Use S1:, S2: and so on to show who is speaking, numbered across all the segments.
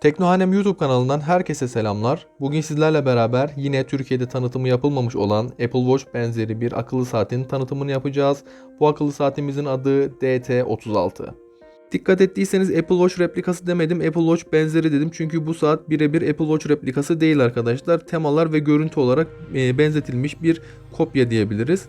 S1: Teknohanem YouTube kanalından herkese selamlar. Bugün sizlerle beraber yine Türkiye'de tanıtımı yapılmamış olan Apple Watch benzeri bir akıllı saatin tanıtımını yapacağız. Bu akıllı saatimizin adı DT36. Dikkat ettiyseniz Apple Watch replikası demedim, Apple Watch benzeri dedim. Çünkü bu saat birebir Apple Watch replikası değil arkadaşlar. Temalar ve görüntü olarak e, benzetilmiş bir kopya diyebiliriz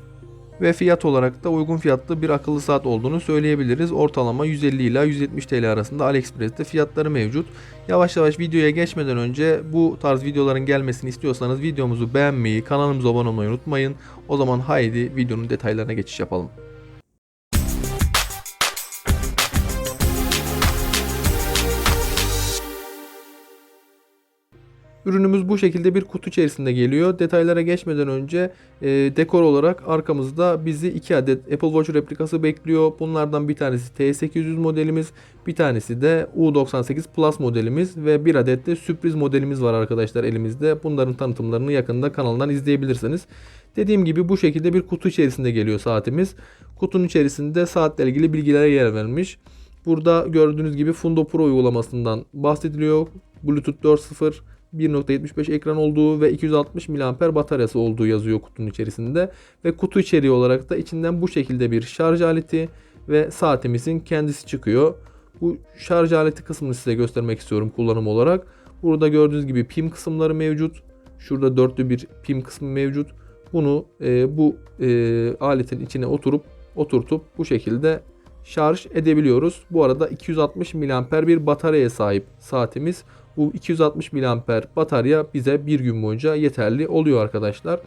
S1: ve fiyat olarak da uygun fiyatlı bir akıllı saat olduğunu söyleyebiliriz. Ortalama 150 ila 170 TL arasında AliExpress'te fiyatları mevcut. Yavaş yavaş videoya geçmeden önce bu tarz videoların gelmesini istiyorsanız videomuzu beğenmeyi, kanalımıza abone olmayı unutmayın. O zaman haydi videonun detaylarına geçiş yapalım. Ürünümüz bu şekilde bir kutu içerisinde geliyor. Detaylara geçmeden önce e, dekor olarak arkamızda bizi 2 adet Apple Watch replikası bekliyor. Bunlardan bir tanesi T800 modelimiz, bir tanesi de U98 Plus modelimiz ve bir adet de sürpriz modelimiz var arkadaşlar elimizde. Bunların tanıtımlarını yakında kanaldan izleyebilirsiniz. Dediğim gibi bu şekilde bir kutu içerisinde geliyor saatimiz. Kutunun içerisinde saatle ilgili bilgilere yer verilmiş. Burada gördüğünüz gibi Fundo Pro uygulamasından bahsediliyor. Bluetooth 4.0 1.75 ekran olduğu ve 260 mAh bataryası olduğu yazıyor kutunun içerisinde. Ve kutu içeriği olarak da içinden bu şekilde bir şarj aleti ve saatimizin kendisi çıkıyor. Bu şarj aleti kısmını size göstermek istiyorum kullanım olarak. Burada gördüğünüz gibi pim kısımları mevcut. Şurada dörtlü bir pim kısmı mevcut. Bunu e, bu e, aletin içine oturup oturtup bu şekilde şarj edebiliyoruz. Bu arada 260 mAh bir bataryaya sahip saatimiz. Bu 260 mAh batarya bize bir gün boyunca yeterli oluyor arkadaşlar.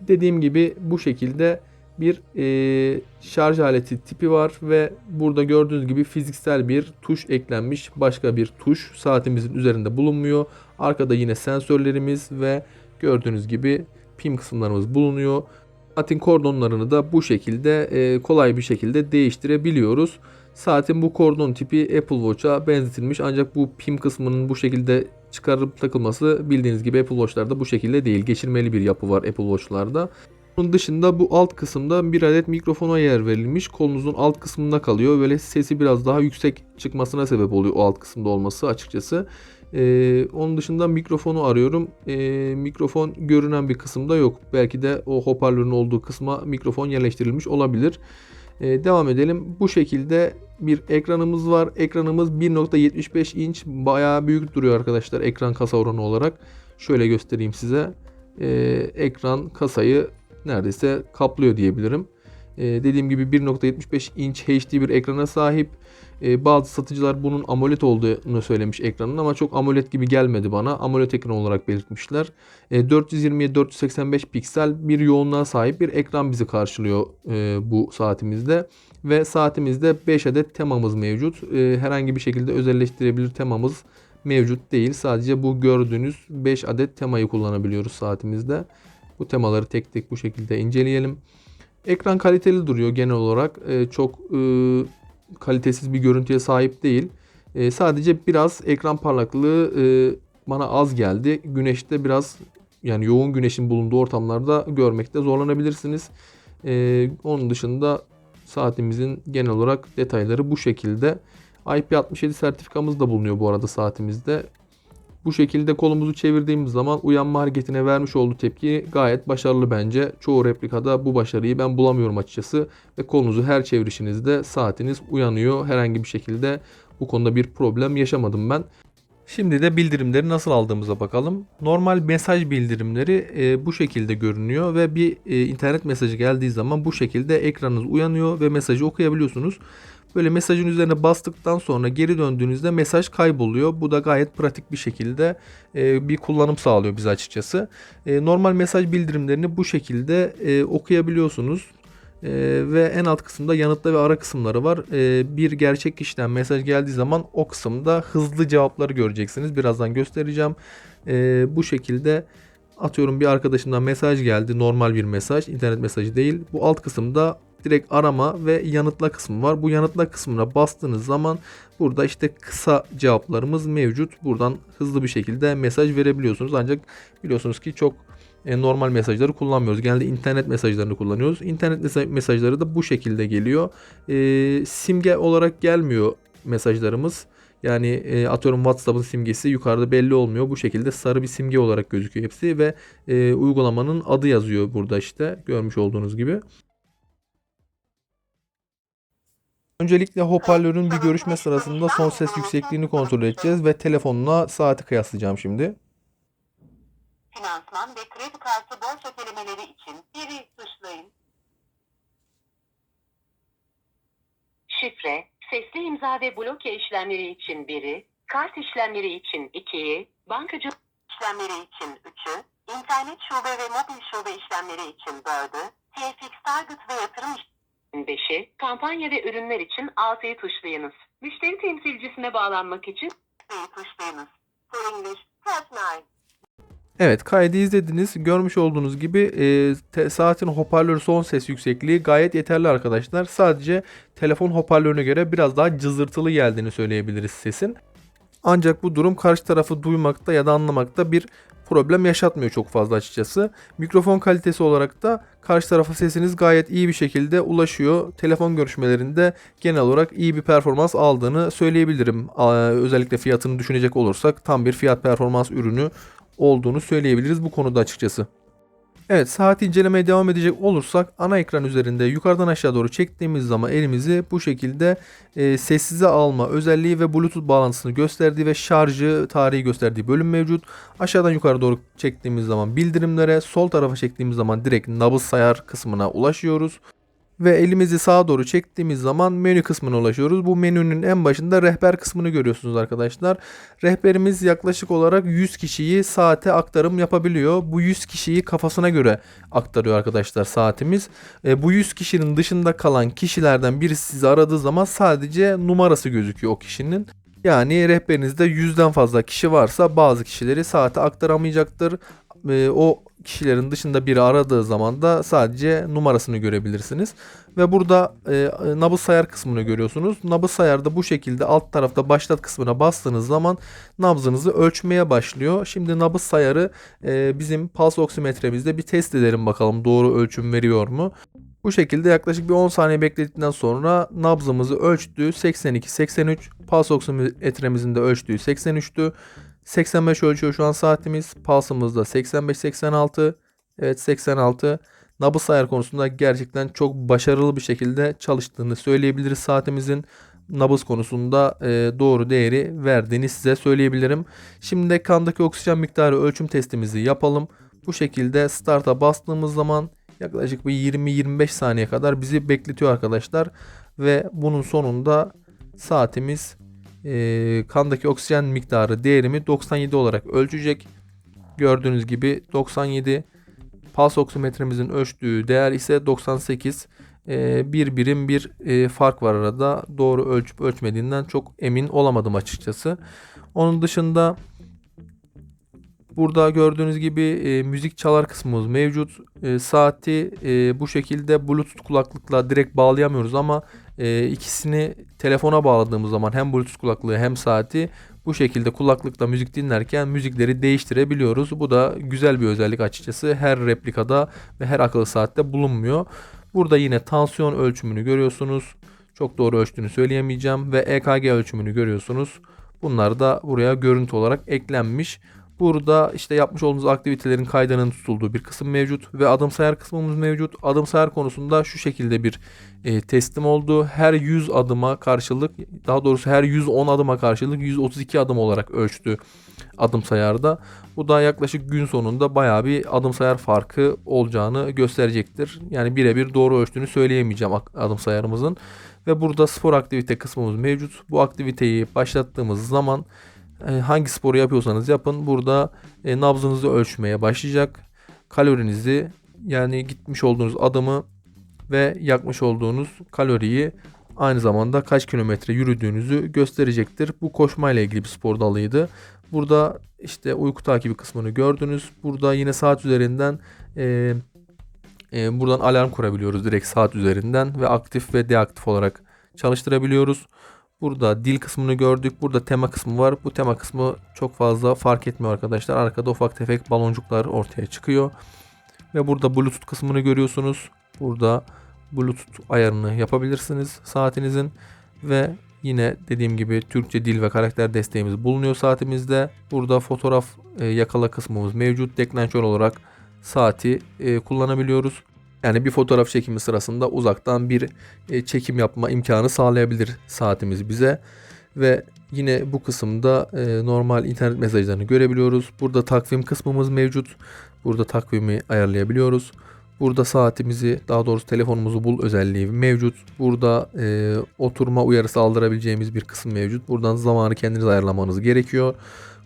S1: Dediğim gibi bu şekilde bir e, şarj aleti tipi var ve burada gördüğünüz gibi fiziksel bir tuş eklenmiş. Başka bir tuş saatimizin üzerinde bulunmuyor. Arkada yine sensörlerimiz ve gördüğünüz gibi pim kısımlarımız bulunuyor. Saatin kordonlarını da bu şekilde e, kolay bir şekilde değiştirebiliyoruz. Saatin bu kordon tipi Apple Watch'a benzetilmiş ancak bu pim kısmının bu şekilde çıkarıp takılması bildiğiniz gibi Apple Watch'larda bu şekilde değil. Geçirmeli bir yapı var Apple Watch'larda. Bunun dışında bu alt kısımda bir adet mikrofona yer verilmiş. Kolunuzun alt kısmında kalıyor. Böyle sesi biraz daha yüksek çıkmasına sebep oluyor o alt kısımda olması açıkçası. Ee, onun dışında mikrofonu arıyorum. Ee, mikrofon görünen bir kısımda yok. Belki de o hoparlörün olduğu kısma mikrofon yerleştirilmiş olabilir. Ee, devam edelim. Bu şekilde bir ekranımız var. Ekranımız 1.75 inç. Bayağı büyük duruyor arkadaşlar ekran kasa oranı olarak. Şöyle göstereyim size. Ee, ekran kasayı neredeyse kaplıyor diyebilirim. Ee, dediğim gibi 1.75 inç HD bir ekrana sahip. Ee, bazı satıcılar bunun AMOLED olduğunu söylemiş ekranın ama çok AMOLED gibi gelmedi bana. AMOLED ekran olarak belirtmişler. Ee, 420 485 piksel bir yoğunluğa sahip bir ekran bizi karşılıyor e, bu saatimizde. Ve saatimizde 5 adet temamız mevcut. Ee, herhangi bir şekilde özelleştirebilir temamız mevcut değil. Sadece bu gördüğünüz 5 adet temayı kullanabiliyoruz saatimizde. Bu temaları tek tek bu şekilde inceleyelim. Ekran kaliteli duruyor genel olarak. Çok e, kalitesiz bir görüntüye sahip değil. E, sadece biraz ekran parlaklığı e, bana az geldi. Güneşte biraz yani yoğun güneşin bulunduğu ortamlarda görmekte zorlanabilirsiniz. E, onun dışında saatimizin genel olarak detayları bu şekilde. IP67 sertifikamız da bulunuyor bu arada saatimizde. Bu şekilde kolumuzu çevirdiğimiz zaman uyanma hareketine vermiş olduğu tepki gayet başarılı bence. Çoğu replikada bu başarıyı ben bulamıyorum açıkçası. Ve kolunuzu her çevirişinizde saatiniz uyanıyor. Herhangi bir şekilde bu konuda bir problem yaşamadım ben. Şimdi de bildirimleri nasıl aldığımıza bakalım. Normal mesaj bildirimleri e, bu şekilde görünüyor ve bir e, internet mesajı geldiği zaman bu şekilde ekranınız uyanıyor ve mesajı okuyabiliyorsunuz. Böyle mesajın üzerine bastıktan sonra geri döndüğünüzde mesaj kayboluyor. Bu da gayet pratik bir şekilde e, bir kullanım sağlıyor bize açıkçası. E, normal mesaj bildirimlerini bu şekilde e, okuyabiliyorsunuz. E, ve en alt kısımda yanıtla ve ara kısımları var. E, bir gerçek kişiden mesaj geldiği zaman o kısımda hızlı cevapları göreceksiniz. Birazdan göstereceğim. E, bu şekilde atıyorum bir arkadaşımdan mesaj geldi. Normal bir mesaj, internet mesajı değil. Bu alt kısımda direkt arama ve yanıtla kısmı var. Bu yanıtla kısmına bastığınız zaman burada işte kısa cevaplarımız mevcut. Buradan hızlı bir şekilde mesaj verebiliyorsunuz. Ancak biliyorsunuz ki çok e, normal mesajları kullanmıyoruz. Genelde internet mesajlarını kullanıyoruz. İnternet mesajları da bu şekilde geliyor. E, simge olarak gelmiyor mesajlarımız. Yani e, atıyorum WhatsApp'ın simgesi yukarıda belli olmuyor. Bu şekilde sarı bir simge olarak gözüküyor hepsi ve e, uygulamanın adı yazıyor burada işte görmüş olduğunuz gibi. Öncelikle hoparlörün bir görüşme sırasında son ses yüksekliğini kontrol edeceğiz ve telefonla saati kıyaslayacağım şimdi.
S2: Finansman ve kredi kartı borç ödelemeleri için biri tuşlayın. Şifre, sesli imza ve bloke işlemleri için biri, kart işlemleri için ikiyi, bankacı işlemleri için üçü, internet şube ve mobil şube işlemleri için dördü, TFX Target ve yatırım işlemleri 5'i, kampanya ve ürünler için 6'yı tuşlayınız. Müşteri temsilcisine bağlanmak için 6'yı tuşlayınız. For English, press 9.
S1: Evet kaydı izlediniz. Görmüş olduğunuz gibi e, te- saatin hoparlör son ses yüksekliği gayet yeterli arkadaşlar. Sadece telefon hoparlörüne göre biraz daha cızırtılı geldiğini söyleyebiliriz sesin. Ancak bu durum karşı tarafı duymakta ya da anlamakta bir problem yaşatmıyor çok fazla açıkçası. Mikrofon kalitesi olarak da karşı tarafa sesiniz gayet iyi bir şekilde ulaşıyor. Telefon görüşmelerinde genel olarak iyi bir performans aldığını söyleyebilirim. Özellikle fiyatını düşünecek olursak tam bir fiyat performans ürünü olduğunu söyleyebiliriz bu konuda açıkçası. Evet saati incelemeye devam edecek olursak ana ekran üzerinde yukarıdan aşağı doğru çektiğimiz zaman elimizi bu şekilde e, sessize alma özelliği ve bluetooth bağlantısını gösterdiği ve şarjı tarihi gösterdiği bölüm mevcut. Aşağıdan yukarı doğru çektiğimiz zaman bildirimlere sol tarafa çektiğimiz zaman direkt nabız sayar kısmına ulaşıyoruz. Ve elimizi sağa doğru çektiğimiz zaman menü kısmına ulaşıyoruz. Bu menünün en başında rehber kısmını görüyorsunuz arkadaşlar. Rehberimiz yaklaşık olarak 100 kişiyi saate aktarım yapabiliyor. Bu 100 kişiyi kafasına göre aktarıyor arkadaşlar saatimiz. E, bu 100 kişinin dışında kalan kişilerden birisi sizi aradığı zaman sadece numarası gözüküyor o kişinin. Yani rehberinizde 100'den fazla kişi varsa bazı kişileri saate aktaramayacaktır. E, o kişilerin dışında biri aradığı zaman da sadece numarasını görebilirsiniz. Ve burada e, nabız sayar kısmını görüyorsunuz. Nabız sayarda bu şekilde alt tarafta başlat kısmına bastığınız zaman nabzınızı ölçmeye başlıyor. Şimdi nabız sayarı e, bizim pulse oksimetremizde bir test edelim bakalım doğru ölçüm veriyor mu? Bu şekilde yaklaşık bir 10 saniye bekledikten sonra nabzımızı ölçtü 82-83, pulse oksimetremizin de ölçtüğü 83'tü. 85 ölçüyor şu an saatimiz. Pulse'ımız da 85-86. Evet 86. Nabız sayar konusunda gerçekten çok başarılı bir şekilde çalıştığını söyleyebiliriz saatimizin. Nabız konusunda e, doğru değeri verdiğini size söyleyebilirim. Şimdi de kandaki oksijen miktarı ölçüm testimizi yapalım. Bu şekilde start'a bastığımız zaman yaklaşık bir 20-25 saniye kadar bizi bekletiyor arkadaşlar. Ve bunun sonunda saatimiz e, kandaki oksijen miktarı değerimi 97 olarak ölçecek. Gördüğünüz gibi 97. Pulse oksimetremizin ölçtüğü değer ise 98. E, bir birim bir e, fark var arada. Doğru ölçüp ölçmediğinden çok emin olamadım açıkçası. Onun dışında Burada gördüğünüz gibi e, müzik çalar kısmımız mevcut. E, saati e, bu şekilde Bluetooth kulaklıkla direkt bağlayamıyoruz ama e, ikisini telefona bağladığımız zaman hem Bluetooth kulaklığı hem saati bu şekilde kulaklıkla müzik dinlerken müzikleri değiştirebiliyoruz. Bu da güzel bir özellik açıkçası. Her replikada ve her akıllı saatte bulunmuyor. Burada yine tansiyon ölçümünü görüyorsunuz. Çok doğru ölçtüğünü söyleyemeyeceğim ve EKG ölçümünü görüyorsunuz. Bunlar da buraya görüntü olarak eklenmiş. Burada işte yapmış olduğumuz aktivitelerin kaydının tutulduğu bir kısım mevcut ve adım sayar kısmımız mevcut. Adım sayar konusunda şu şekilde bir e, teslim oldu. Her 100 adıma karşılık daha doğrusu her 110 adıma karşılık 132 adım olarak ölçtü adım sayarda. Bu da yaklaşık gün sonunda baya bir adım sayar farkı olacağını gösterecektir. Yani birebir doğru ölçtüğünü söyleyemeyeceğim adım sayarımızın. Ve burada spor aktivite kısmımız mevcut. Bu aktiviteyi başlattığımız zaman hangi sporu yapıyorsanız yapın burada e, nabzınızı ölçmeye başlayacak. Kalorinizi yani gitmiş olduğunuz adımı ve yakmış olduğunuz kaloriyi aynı zamanda kaç kilometre yürüdüğünüzü gösterecektir. Bu koşmayla ilgili bir spor dalıydı. Burada işte uyku takibi kısmını gördünüz. Burada yine saat üzerinden e, e, buradan alarm kurabiliyoruz direkt saat üzerinden ve aktif ve deaktif olarak çalıştırabiliyoruz. Burada dil kısmını gördük. Burada tema kısmı var. Bu tema kısmı çok fazla fark etmiyor arkadaşlar. Arkada ufak tefek baloncuklar ortaya çıkıyor. Ve burada Bluetooth kısmını görüyorsunuz. Burada Bluetooth ayarını yapabilirsiniz saatinizin. Ve Yine dediğim gibi Türkçe dil ve karakter desteğimiz bulunuyor saatimizde. Burada fotoğraf e, yakala kısmımız mevcut. Deklanşör olarak saati e, kullanabiliyoruz. Yani bir fotoğraf çekimi sırasında uzaktan bir e, çekim yapma imkanı sağlayabilir saatimiz bize. Ve yine bu kısımda e, normal internet mesajlarını görebiliyoruz. Burada takvim kısmımız mevcut. Burada takvimi ayarlayabiliyoruz. Burada saatimizi daha doğrusu telefonumuzu bul özelliği mevcut. Burada e, oturma uyarısı aldırabileceğimiz bir kısım mevcut. Buradan zamanı kendiniz ayarlamanız gerekiyor.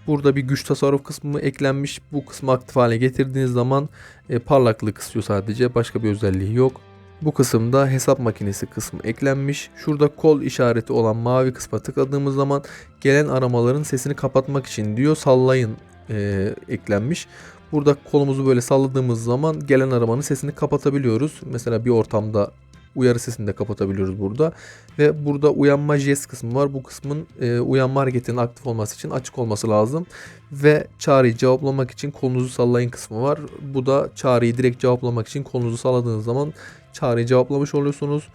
S1: Burada bir güç tasarruf kısmı eklenmiş. Bu kısmı aktif hale getirdiğiniz zaman e, parlaklığı kısıyor sadece. Başka bir özelliği yok. Bu kısımda hesap makinesi kısmı eklenmiş. Şurada kol işareti olan mavi kısma tıkladığımız zaman gelen aramaların sesini kapatmak için diyor sallayın e, eklenmiş. Burada kolumuzu böyle salladığımız zaman gelen aramanın sesini kapatabiliyoruz. Mesela bir ortamda uyarı sesini de kapatabiliyoruz burada. Ve burada uyanma jest kısmı var. Bu kısmın e, uyanma hareketinin aktif olması için açık olması lazım. Ve çağrıyı cevaplamak için kolunuzu sallayın kısmı var. Bu da çağrıyı direkt cevaplamak için kolunuzu salladığınız zaman çağrıyı cevaplamış oluyorsunuz.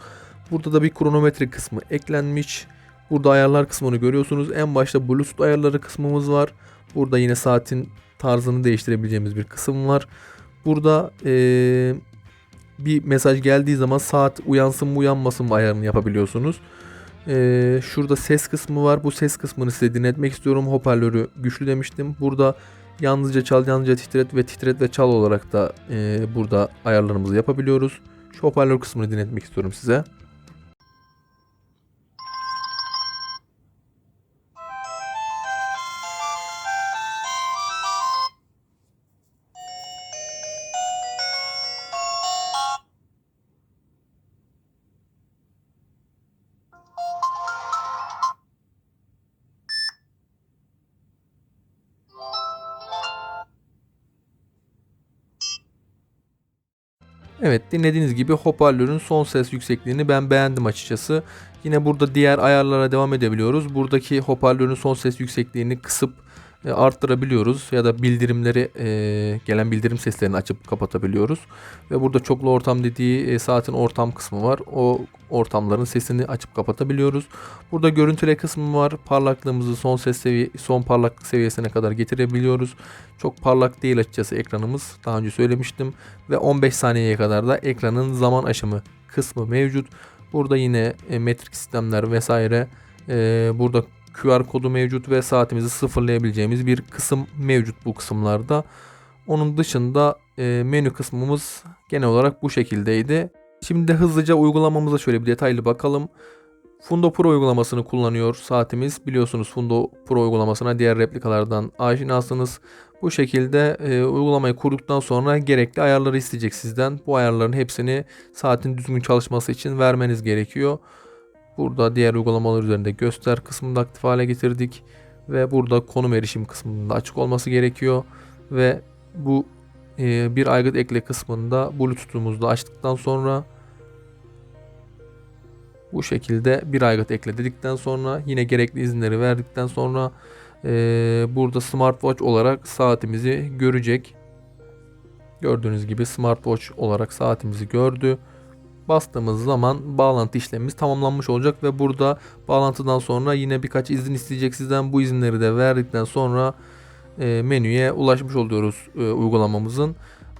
S1: Burada da bir kronometre kısmı eklenmiş. Burada ayarlar kısmını görüyorsunuz. En başta Bluetooth ayarları kısmımız var. Burada yine saatin tarzını değiştirebileceğimiz bir kısım var. Burada eee, bir mesaj geldiği zaman saat uyansın mı uyanmasın mı ayarını yapabiliyorsunuz. Eee, şurada ses kısmı var. Bu ses kısmını size dinletmek istiyorum. Hoparlörü güçlü demiştim. Burada yalnızca çal, yalnızca titret ve titret ve çal olarak da eee, burada ayarlarımızı yapabiliyoruz. Şu hoparlör kısmını dinletmek istiyorum size. Evet dinlediğiniz gibi hoparlörün son ses yüksekliğini ben beğendim açıkçası. Yine burada diğer ayarlara devam edebiliyoruz. Buradaki hoparlörün son ses yüksekliğini kısıp arttırabiliyoruz ya da bildirimleri e, gelen bildirim seslerini açıp kapatabiliyoruz. Ve burada çoklu ortam dediği e, saatin ortam kısmı var. O ortamların sesini açıp kapatabiliyoruz. Burada görüntüle kısmı var. Parlaklığımızı son ses seviye son parlaklık seviyesine kadar getirebiliyoruz. Çok parlak değil açıkçası ekranımız. Daha önce söylemiştim ve 15 saniyeye kadar da ekranın zaman aşımı kısmı mevcut. Burada yine e, metrik sistemler vesaire e, burada QR kodu mevcut ve saatimizi sıfırlayabileceğimiz bir kısım mevcut bu kısımlarda. Onun dışında e, menü kısmımız genel olarak bu şekildeydi. Şimdi de hızlıca uygulamamıza şöyle bir detaylı bakalım. Fundo Pro uygulamasını kullanıyor saatimiz. Biliyorsunuz Fundo Pro uygulamasına diğer replikalardan aşinasınız. Bu şekilde e, uygulamayı kurduktan sonra gerekli ayarları isteyecek sizden. Bu ayarların hepsini saatin düzgün çalışması için vermeniz gerekiyor. Burada diğer uygulamalar üzerinde göster kısmını da aktif hale getirdik. Ve burada konum erişim kısmında açık olması gerekiyor. Ve bu e, bir aygıt ekle kısmında Bluetooth'umuzu da açtıktan sonra bu şekilde bir aygıt ekle dedikten sonra yine gerekli izinleri verdikten sonra e, burada smartwatch olarak saatimizi görecek. Gördüğünüz gibi smartwatch olarak saatimizi gördü. Bastığımız zaman bağlantı işlemimiz tamamlanmış olacak ve burada bağlantıdan sonra yine birkaç izin isteyecek sizden. Bu izinleri de verdikten sonra e, menüye ulaşmış oluyoruz e, uygulamamızın.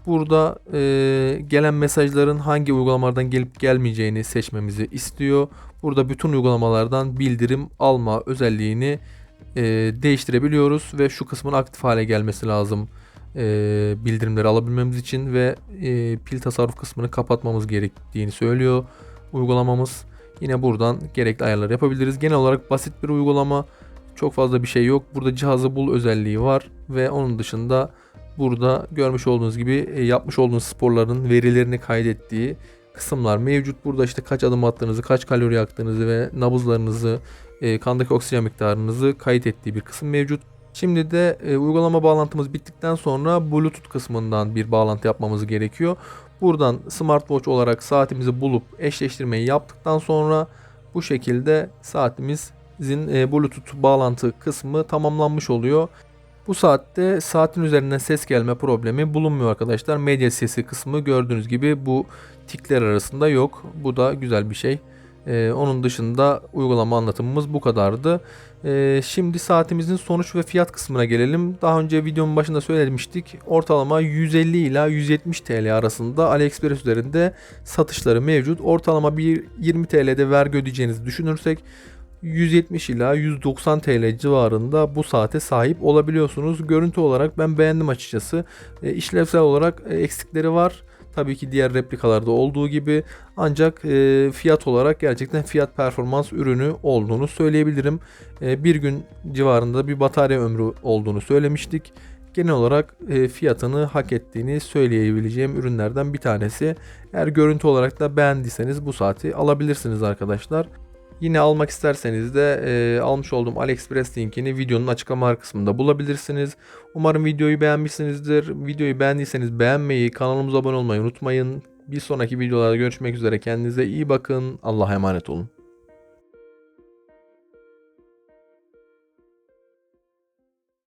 S1: Burada e, gelen mesajların hangi uygulamalardan gelip gelmeyeceğini seçmemizi istiyor. Burada bütün uygulamalardan bildirim alma özelliğini e, değiştirebiliyoruz ve şu kısmın aktif hale gelmesi lazım e, bildirimleri alabilmemiz için ve e, pil tasarruf kısmını kapatmamız gerektiğini söylüyor uygulamamız. Yine buradan gerekli ayarları yapabiliriz. Genel olarak basit bir uygulama. Çok fazla bir şey yok. Burada cihazı bul özelliği var ve onun dışında burada görmüş olduğunuz gibi e, yapmış olduğunuz sporların verilerini kaydettiği kısımlar mevcut. Burada işte kaç adım attığınızı, kaç kalori yaktığınızı ve nabızlarınızı, e, kandaki oksijen miktarınızı kayıt ettiği bir kısım mevcut. Şimdi de e, uygulama bağlantımız bittikten sonra Bluetooth kısmından bir bağlantı yapmamız gerekiyor. Buradan smartwatch olarak saatimizi bulup eşleştirmeyi yaptıktan sonra bu şekilde saatimizin e, Bluetooth bağlantı kısmı tamamlanmış oluyor. Bu saatte saatin üzerinden ses gelme problemi bulunmuyor arkadaşlar. Medya sesi kısmı gördüğünüz gibi bu tikler arasında yok. Bu da güzel bir şey. Ee, onun dışında uygulama anlatımımız bu kadardı. Ee, şimdi saatimizin sonuç ve fiyat kısmına gelelim. Daha önce videonun başında söylemiştik. Ortalama 150 ila 170 TL arasında AliExpress üzerinde satışları mevcut. Ortalama bir 20 TL'de vergi ödeyeceğinizi düşünürsek 170 ila 190 TL civarında bu saate sahip olabiliyorsunuz. Görüntü olarak ben beğendim açıkçası. E, işlevsel olarak e, eksikleri var. Tabii ki diğer replikalarda olduğu gibi ancak e, fiyat olarak gerçekten fiyat performans ürünü olduğunu söyleyebilirim. E, bir gün civarında bir batarya ömrü olduğunu söylemiştik. Genel olarak e, fiyatını hak ettiğini söyleyebileceğim ürünlerden bir tanesi. Eğer görüntü olarak da beğendiyseniz bu saati alabilirsiniz arkadaşlar. Yine almak isterseniz de e, almış olduğum AliExpress linkini videonun açıklama kısmında bulabilirsiniz. Umarım videoyu beğenmişsinizdir. Videoyu beğendiyseniz beğenmeyi, kanalımıza abone olmayı unutmayın. Bir sonraki videolarda görüşmek üzere. Kendinize iyi bakın. Allah'a emanet olun.